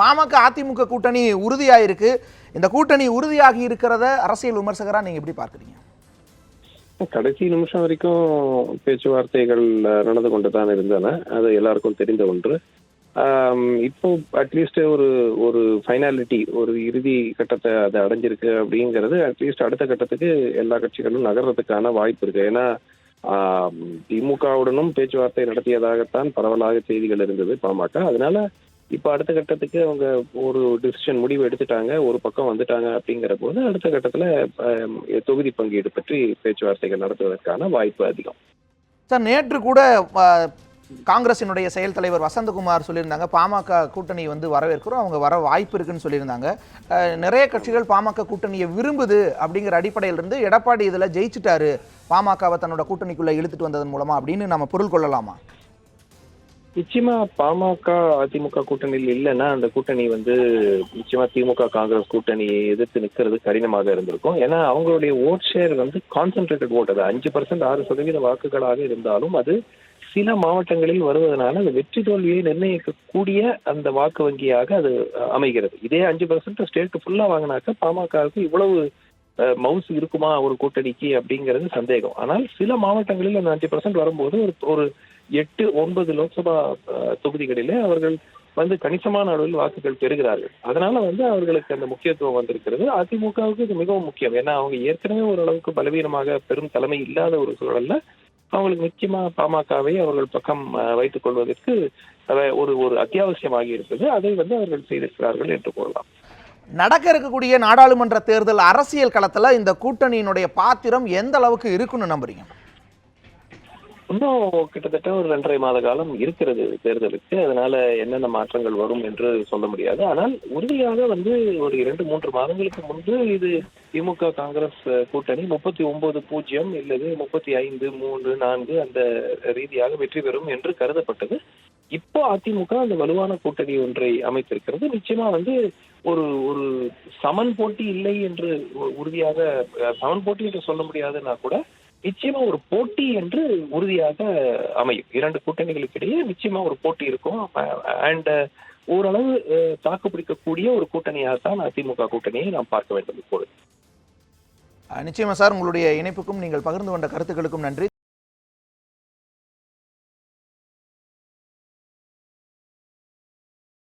பாமக அதிமுக கூட்டணி உறுதியாயிருக்கு. இந்த கூட்டணி உறுதியாகி இருக்கிறத அரசியல் விமர்சகரா நீங்க எப்படி பார்க்குறீங்க? கடைசி நிமிஷம் வரைக்கும் பேச்சுவார்த்தைகள் நடந்து கொண்டு தான் இருந்தன. அது எல்லாருக்கும் தெரிந்த ஒன்று. இப்போ அட்லீஸ்ட் ஒரு ஒரு ஃபைனாலிட்டி ஒரு இறுதி கட்டத்தை அது அடைஞ்சிருக்கு அப்படிங்கிறது அட்லீஸ்ட் அடுத்த கட்டத்துக்கு எல்லா கட்சிகளும் நகர்றதுக்கான வாய்ப்பு இருக்கு. ஏன்னா திமுகவுடனும் பேச்சுவார்த்தை நடத்தியதாகத்தான் பரவலாக செய்திகள் இருந்தது பாமக. அதனால இப்போ அடுத்த கட்டத்துக்கு அவங்க ஒரு டிசிஷன் முடிவு எடுத்துட்டாங்க ஒரு பக்கம் வந்துட்டாங்க அப்படிங்கிற போது அடுத்த கட்டத்தில் தொகுதி பங்கீடு பற்றி பேச்சுவார்த்தைகள் நடத்துவதற்கான வாய்ப்பு அதிகம். சார் நேற்று கூட காங்கிரசினுடைய செயல் தலைவர் வசந்தகுமார் சொல்லியிருந்தாங்க. பாமக கூட்டணி வந்து வரவேற்கிறோம் அவங்க வர வாய்ப்பு இருக்குன்னு சொல்லியிருந்தாங்க. நிறைய கட்சிகள் பாமக கூட்டணியை விரும்புது அப்படிங்கிற அடிப்படையில் இருந்து எடப்பாடி இதில் ஜெயிச்சிட்டாரு. பாமகவை தன்னோட கூட்டணிக்குள்ளே இழுத்துட்டு வந்ததன் மூலமா அப்படின்னு நம்ம பொருள் கொள்ளலாமா? நிச்சயமா பாமக அதிமுக கூட்டணியில் இல்லைன்னா அந்த கூட்டணி வந்து நிச்சயமா திமுக காங்கிரஸ் கூட்டணியை எதிர்த்து நிக்கிறது கடினமாக இருந்திருக்கும். ஏன்னா அவங்களுடைய ஓட் ஷேர் வந்து கான்சென்ட்ரேட்டட் ஓட் அது. அஞ்சு பர்சன்ட் ஆறு சதவீத வாக்குகளாக இருந்தாலும் அது சில மாவட்டங்களில் வருவதனால அந்த வெற்றி தோல்வியை நிர்ணயிக்கக்கூடிய அந்த வாக்கு வங்கியாக அது அமைகிறது. இதே அஞ்சு பர்சன்ட் ஸ்டேட் ஃபுல்லா வாங்கினாக்க பாமகவுக்கு இவ்வளவு மவுஸ் இருக்குமா ஒரு கூட்டணிக்கு அப்படிங்கிறது சந்தேகம். ஆனால் சில மாவட்டங்களில் அந்த அஞ்சு பர்சன்ட் வரும்போது ஒரு ஒரு எட்டு ஒன்பது லோக்சபா தொகுதிகளிலே அவர்கள் வந்து கணிசமான அளவில் வாக்குகள் பெறுகிறார்கள். அதனால வந்து அவர்களுக்கு அந்த முக்கியத்துவம் வந்திருக்கிறது. அதிமுகவுக்கு இது மிகவும் முக்கியம். ஏன்னா அவங்க ஏற்கனவே ஓரளவுக்கு பலவீனமாக பெரும் தலைமை இல்லாத ஒரு சூழல்ல அவங்களுக்கு முக்கியமா பாமகவை அவர்கள் பக்கம் அஹ், வைத்துக் கொள்வதற்கு ஒரு ஒரு அத்தியாவசியமாகி இருப்பது அதை வந்து அவர்கள் செய்திருக்கிறார்கள் என்று கூறலாம். நடக்க இருக்கக்கூடிய நாடாளுமன்ற தேர்தல் அரசியல் களத்துல இந்த கூட்டணியினுடைய பாத்திரம் எந்த அளவுக்கு இருக்குன்னு நம்புறீங்க? இன்னும் கிட்டத்தட்ட ஒரு ரெண்டரை மாத காலம் இருக்கிறது தேர்தலுக்கு. அதனால என்னென்ன மாற்றங்கள் வரும் என்று சொல்ல முடியாது. ஆனால் உறுதியாக வந்து ஒரு இரண்டு மூன்று மாதங்களுக்கு முன்பு இது திமுக காங்கிரஸ் கூட்டணி முப்பத்தி ஒன்பது பூஜ்ஜியம் இல்லது முப்பத்தி ஐந்து மூன்று நான்கு அந்த ரீதியாக வெற்றி பெறும் என்று கருதப்பட்டது. இப்போ அதிமுக அந்த வலுவான கூட்டணி ஒன்றை அமைத்திருக்கிறது. நிச்சயமா வந்து ஒரு ஒரு சமன் போட்டி இல்லை என்று உறுதியாக சமன் போட்டி என்று சொல்ல முடியாதுன்னா கூட நிச்சயமா ஒரு போட்டி என்று உறுதியாக அமையும். இரண்டு கூட்டணிகளுக்கு இடையே நிச்சயமா ஒரு போட்டி இருக்கும். அண்ட் uh, ஓரளவு uh, தாக்கு பிடிக்கக்கூடிய ஒரு கூட்டணியாகத்தான் அதிமுக கூட்டணியை நாம் பார்க்க வேண்டும் இப்பொழுது நிச்சயமா சார் உங்களுடைய இணைப்புக்கும் நீங்கள் பகிர்ந்து கொண்ட கருத்துக்களுக்கும் நன்றி.